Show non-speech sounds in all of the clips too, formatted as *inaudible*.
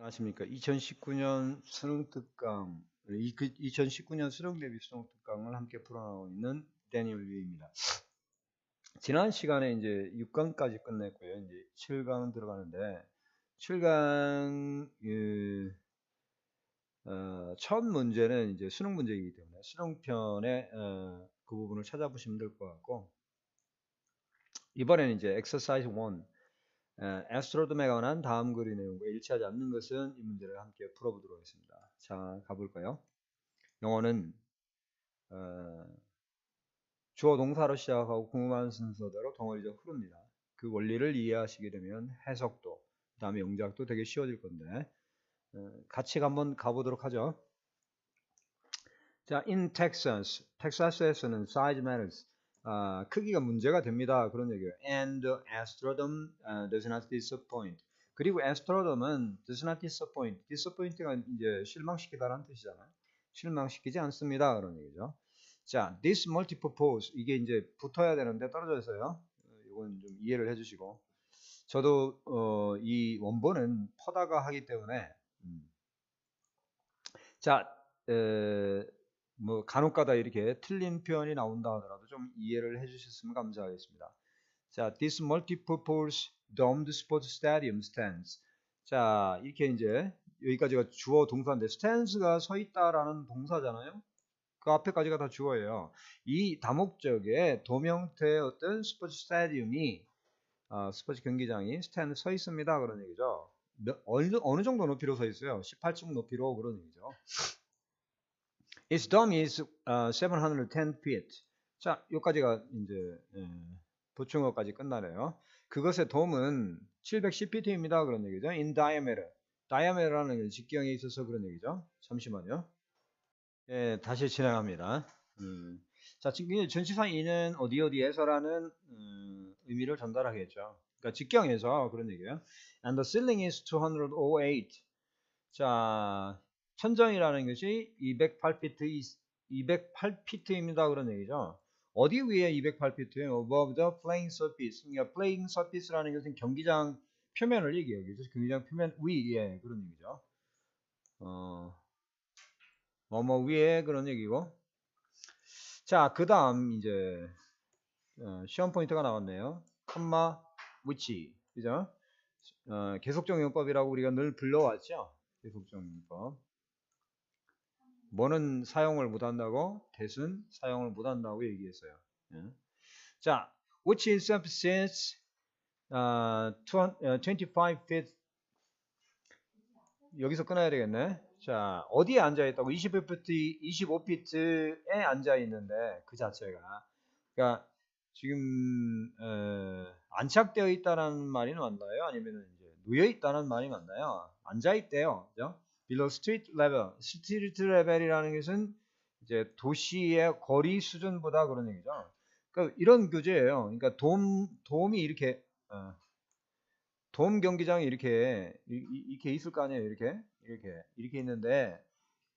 안녕하십니까. 2019년 수능 특강, 2019년 수능 대비 수능 특강을 함께 풀어나가고 있는 데니얼 유입니다. 지난 시간에 이제 6강까지 끝냈고요. 이제 7강 들어가는데, 7강, 그, 어, 첫 문제는 이제 수능 문제이기 때문에 수능편에 어, 그 부분을 찾아보시면 될 것 같고, 이번에는 이제 exercise 1, 에스트로드에 관한 다음 글의 내용과 일치하지 않는 것은 이 문제를 함께 풀어보도록 하겠습니다. 자, 가볼까요? 영어는 어, 주어 동사로 시작하고 궁금한 순서대로 덩어리적 흐릅니다. 그 원리를 이해하시게 되면 해석도, 그 다음에 영작도 되게 쉬워질 건데 어, 같이 한번 가보도록 하죠. 자, in Texas, 텍사스에서는 size matters. 아, 크기가 문제가 됩니다. 그런 얘기예요. And the astrodome uh, does not disappoint. 그리고 astrodome은 does not disappoint. disappoint가 이제 실망시키다라는 뜻이잖아요. 실망시키지 않습니다. 그런 얘기죠. 자, this multipurpose 이게 이제 붙어야 되는데 떨어져 있어요. 이건 좀 이해를 해주시고 저도 어, 이 원본은 퍼다가 하기 때문에 음. 자, 에, 뭐 간혹가다 이렇게 틀린 표현이 나온다 하더라도 좀 이해를 해주셨으면 감사하겠습니다. 자, this multipurpose domed sports stadium stands. 자, 이렇게 이제 여기까지가 주어 동사인데 stands가 서 있다라는 동사잖아요. 그 앞에까지가 다 주어예요. 이 다목적에 도명태의 어떤 스포츠 스타디움이 어, 스포츠 경기장이 스탠드 서 있습니다. 그런 얘기죠. 몇, 어느, 어느 정도 높이로 서 있어요? 18층 높이로 그런 얘기죠. Its dome is uh, 710 feet. 자, 여기까지가 이제 예, 보충어까지 끝나네요. 그것의 돔은 710feet입니다. 그런 얘기죠. In diameter. diameter라는 게 직경에 있어서 그런 얘기죠. 잠시만요. 예, 다시 진행합니다. 음. 자, 지금 전치사 이는 어디 어디에서라는 음, 의미를 전달하겠죠. 그러니까 직경에서 그런 얘기예요. And the ceiling is 208. 자, 천정이라는 것이 208피트, 208피트입니다. 그런 얘기죠. 어디 위에 208피트예요? Above the playing surface. 그러니까 playing surface라는 것은 경기장 표면을 얘기해요. 그죠? 경기장 표면 위에 그런 얘기죠. 어, 뭐뭐 위에 그런 얘기고. 자, 그 다음 이제 어, 시험 포인트가 나왔네요. 컴마 which. 그죠? 어, 계속적 용법이라고 우리가 늘 불러왔죠. 계속적 용법. 뭐는 사용을 못한다고? 대은 사용을 못한다고 얘기했어요. 예. 자, which is since uh, 25 feet 여기서 끊어야 되겠네. 자, 어디에 앉아 있다고? 25피트, 25피트에 앉아 있는데 그 자체가 그러니까 지금 에, 안착되어 있다는 말이 맞나요? 아니면 이제 놓여 있다는 말이 맞나요? 앉아 있대요. 그죠? Below street level. street level이라는 것은 이제 도시의 거리 수준보다 그런 얘기죠. 그러니까 이런 교재예요. 그러니까 돔 돔이 이렇게 어, 돔 경기장이 이렇게 이렇게 있을 거 아니에요. 이렇게 이렇게 이렇게 있는데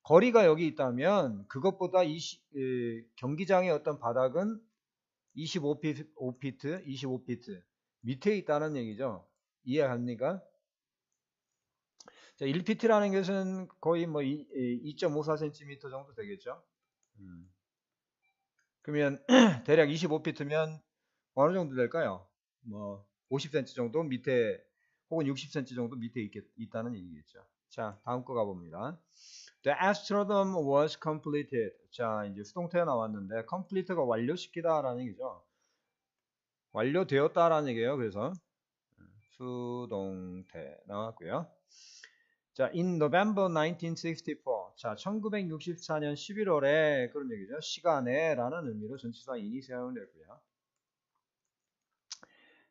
거리가 여기 있다면 그것보다 20, 에, 경기장의 어떤 바닥은 25피트, 5피트, 25피트 밑에 있다는 얘기죠. 이해합니까? 자, 1pt라는 것은 거의 뭐 2.54cm 정도 되겠죠. 음. 그러면 *clears throat* 대략 25pt면 어느 정도 될까요? 뭐 50cm 정도 밑에 혹은 60cm 정도 밑에 있겠, 있다는 얘기겠죠. 자, 다음 거 가봅니다. The astrodome was completed. 자, 이제 수동태가 나왔는데 complete가 완료시키다라는 얘기죠. 완료되었다라는 얘기예요. 그래서 수동태 나왔고요. 자, in November 1964. 자, 1964년 11월에 그런 얘기죠. 시간에 라는 의미로 전치사 in이 사용되고요.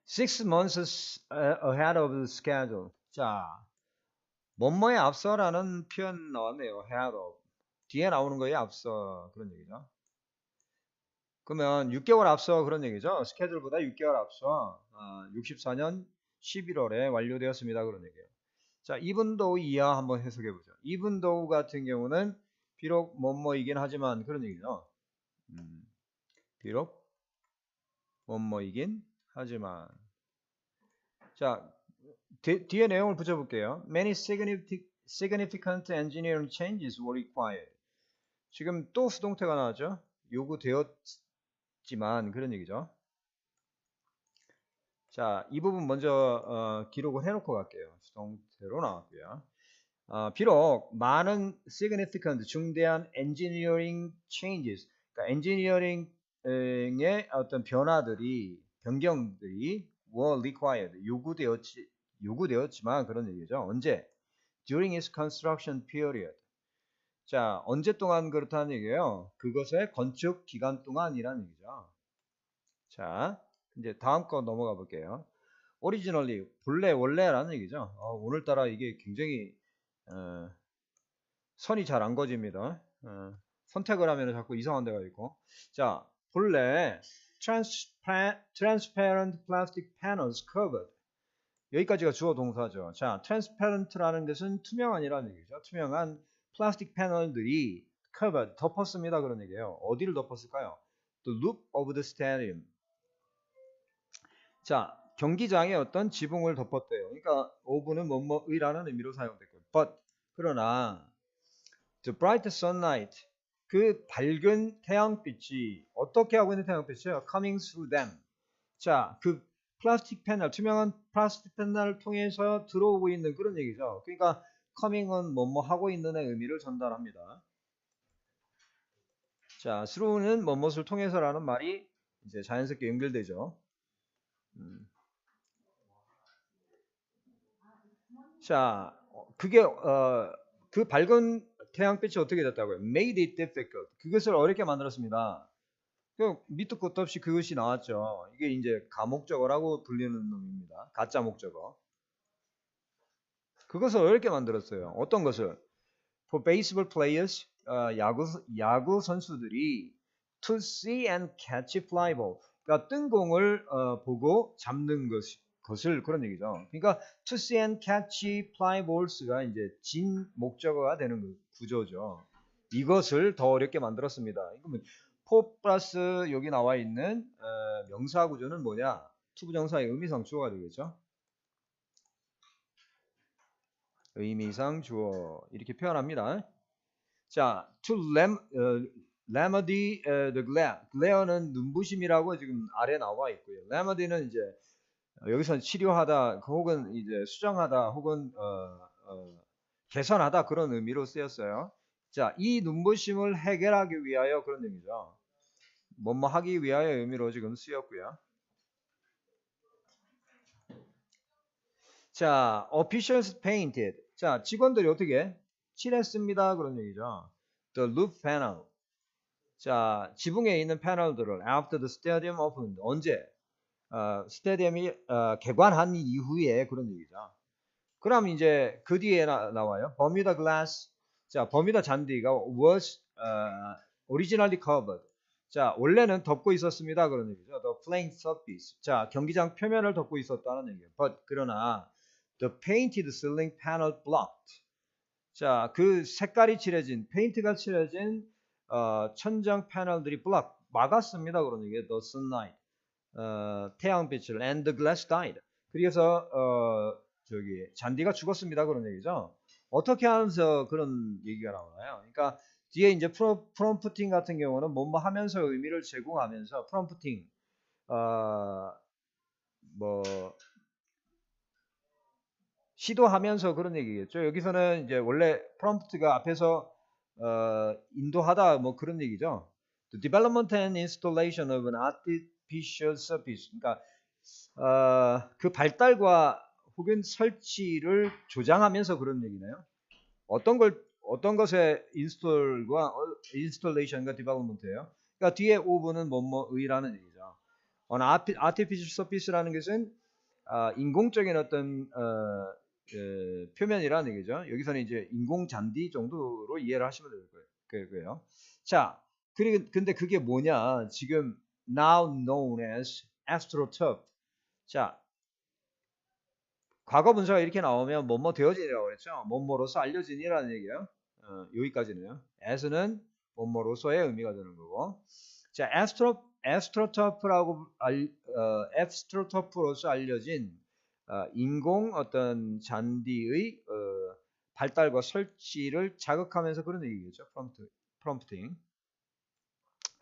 Six months ahead of the schedule. 자, 뭐뭐에 앞서라는 표현 나왔네요. ahead of. 뒤에 나오는 거에 앞서 그런 얘기죠. 그러면 6개월 앞서 그런 얘기죠. 스케줄보다 6개월 앞서 64년 11월에 완료되었습니다. 그런 얘기예요. 자, 이분도 이하 한번 해석해 보죠. 이분도 같은 경우는 비록 뭐뭐이긴 하지만 그런 얘기죠. 음, 비록 뭐뭐이긴 하지만 자, 뒤, 뒤에 내용을 붙여 볼게요. Many significant, engineering changes were required. 지금 또 수동태가 나왔죠. 요구되었지만 그런 얘기죠. 자, 이 부분 먼저 어, 기록을 해놓고 갈게요. 수동 태로 나왔고요. 어, 비록 많은 significant 중대한 engineering changes, 그러니까 엔지니어링의 어떤 변화들이 변경들이 were required 요구되었지 요구되었지만 그런 얘기죠. 언제? During its construction period. 자, 언제 동안 그렇다는 얘기예요? 그것의 건축 기간 동안이라는 얘기죠. 자, 이제 다음 거 넘어가 볼게요. Originally, 본래, 원래라는 얘기죠. 어, 오늘따라 이게 굉장히 어, 선이 잘 안 거집니다. 어, 선택을 하면 자꾸 이상한 데가 있고. 자, 본래 transparent, transparent plastic panels covered. 여기까지가 주어 동사죠. 자, transparent라는 것은 투명한이라는 얘기죠. 투명한 플라스틱 패널들이 covered, 덮었습니다. 그런 얘기예요. 어디를 덮었을까요? The loop of the stadium. 자, 경기장의 어떤 지붕을 덮었대요. 그러니까 오브는 뭐뭐의라는 의미로 사용됐고, but 그러나 the bright sunlight 그 밝은 태양빛이 어떻게 하고 있는 태양빛이요? coming through them. 자, 그 플라스틱 패널, 투명한 플라스틱 패널을 통해서 들어오고 있는 그런 얘기죠. 그러니까 coming은 뭐뭐 하고 있는의 의미를 전달합니다. 자, through는 뭐뭇을 통해서라는 말이 이제 자연스럽게 연결되죠. 음. 자, 그게 어, 그 밝은 태양빛이 어떻게 됐다고요? Made it difficult. 그것을 어렵게 만들었습니다. 그 밑도 끝도 없이 그것이 나왔죠. 이게 이제 가목적어라고 불리는 놈입니다. 가짜 목적어. 그것을 어렵게 만들었어요. 어떤 것을? For baseball players, 어, 야구 야구 선수들이 to see and catch fly ball. 그러니까 뜬 공을 어, 보고 잡는 것, 것을 그런 얘기죠. 그러니까 to see and catch fly balls가 이제 진 목적어가 되는 구조죠. 이것을 더 어렵게 만들었습니다. 그러면 포 플러스 여기 나와 있는 어, 명사 구조는 뭐냐? 투부정사의 의미상 주어가 되겠죠. 의미상 주어 이렇게 표현합니다. 자, to lam, 어, remedy uh, the glare. glare는 눈부심이라고 지금 아래 나와 있고요. remedy는 이제 여기서 치료하다 혹은 이제 수정하다 혹은 어, 어, 개선하다 그런 의미로 쓰였어요. 자, 이 눈부심을 해결하기 위하여 그런 의미죠. 뭐뭐 하기 위하여 의미로 지금 쓰였고요. 자, officials painted. 자, 직원들이 어떻게 칠했습니다. 그런 얘기죠. The roof panel. 자, 지붕에 있는 패널들을 after the stadium opened. 언제? 어, 스테디움이 어, 개관한 이후에 그런 얘기죠. 그럼 이제 그 뒤에 나, 와요 버뮤다 글라스. 자, 버뮤다 잔디가 was uh, originally covered. 자, 원래는 덮고 있었습니다. 그런 얘기죠. The playing surface. 자, 경기장 표면을 덮고 있었다는 얘기예요. But 그러나 the painted ceiling panel blocked. 자, 그 색깔이 칠해진 페인트가 칠해진 어, 천장 패널들이 block 막았습니다. 그런 얘기예요. The sunlight. 어, 태양빛을 and the glass died. 그래서 어, 저기 잔디가 죽었습니다. 그런 얘기죠. 어떻게 하면서 그런 얘기가 나오나요? 그러니까 뒤에 이제 프로, 프롬프팅 같은 경우는 뭐뭐 하면서 의미를 제공하면서 프롬프팅 어, 뭐 시도하면서 그런 얘기겠죠. 여기서는 이제 원래 프롬프트가 앞에서 어, 인도하다 뭐 그런 얘기죠. The development and installation of an artificial surface. 그러니까 어, 그 발달과 혹은 설치를 조장하면서 그런 얘기네요. 어떤 걸 어떤 것의 인스톨과 인스톨레이션과 디벨롭먼트예요. 그러니까 뒤에 오브는 뭐뭐의라는 얘기죠. on artificial surface라는 것은 어, 인공적인 어떤 어, 그, 표면이라는 얘기죠. 여기서는 이제 인공 잔디 정도로 이해를 하시면 될 거예요. 자, 그리고 근데 그게 뭐냐? 지금 now known as astroturf. 자, 과거 분사가 이렇게 나오면 뭐뭐 되어지라고 그랬죠. 뭐뭐로서 알려진이라는 얘기예요. 어, 여기까지는요. as는 뭐뭐로서의 의미가 되는 거고. 자, astro astroturf라고 알, 어, astroturf로서 알려진 어, 인공 어떤 잔디의 어, 발달과 설치를 자극하면서 그런 얘기겠죠. 프롬프팅.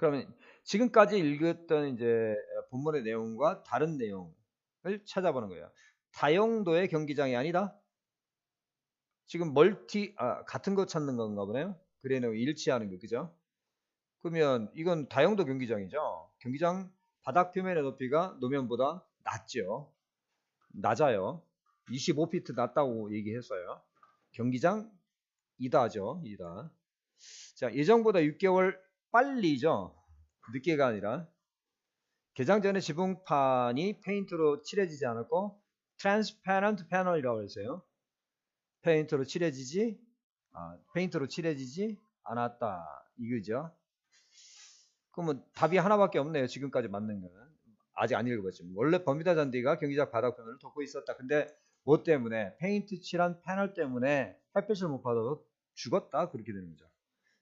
그러면 지금까지 읽었던 이제 본문의 내용과 다른 내용을 찾아보는 거예요. 다용도의 경기장이 아니다. 지금 멀티 아, 같은 거 찾는 건가 보네요. 그래는 일치하는 거 그죠? 그러면 이건 다용도 경기장이죠. 경기장 바닥 표면의 높이가 노면보다 낮죠. 낮아요. 25피트 낮다고 얘기했어요. 경기장 이다죠. 이다. 자, 예정보다 6개월 빨리죠. 늦게가 아니라 개장 전에 지붕판이 페인트로 칠해지지 않았고 transparent panel이라고 했어요. 페인트로 칠해지지 아, 페인트로 칠해지지 않았다. 이거죠. 그러면 답이 하나밖에 없네요. 지금까지 맞는 거는. 아직 안 읽어봤지만. 원래 버뮤다 잔디가 경기장 바닥 표면을 덮고 있었다. 근데 뭐 때문에? 페인트 칠한 패널 때문에 햇빛을 못 받아서 죽었다. 그렇게 되는 거죠.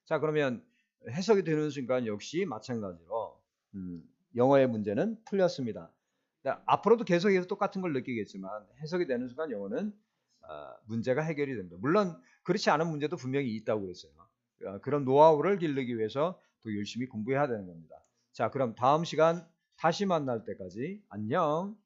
자, 그러면 해석이 되는 순간 역시 마찬가지로 음, 영어의 문제는 풀렸습니다. 앞으로도 계속해서 똑같은 걸 느끼겠지만 해석이 되는 순간 영어는 어, 문제가 해결이 됩니다. 물론 그렇지 않은 문제도 분명히 있다고 했어요. 어, 그런 노하우를 기르기 위해서 또 열심히 공부해야 되는 겁니다. 자, 그럼 다음 시간 다시 만날 때까지 안녕.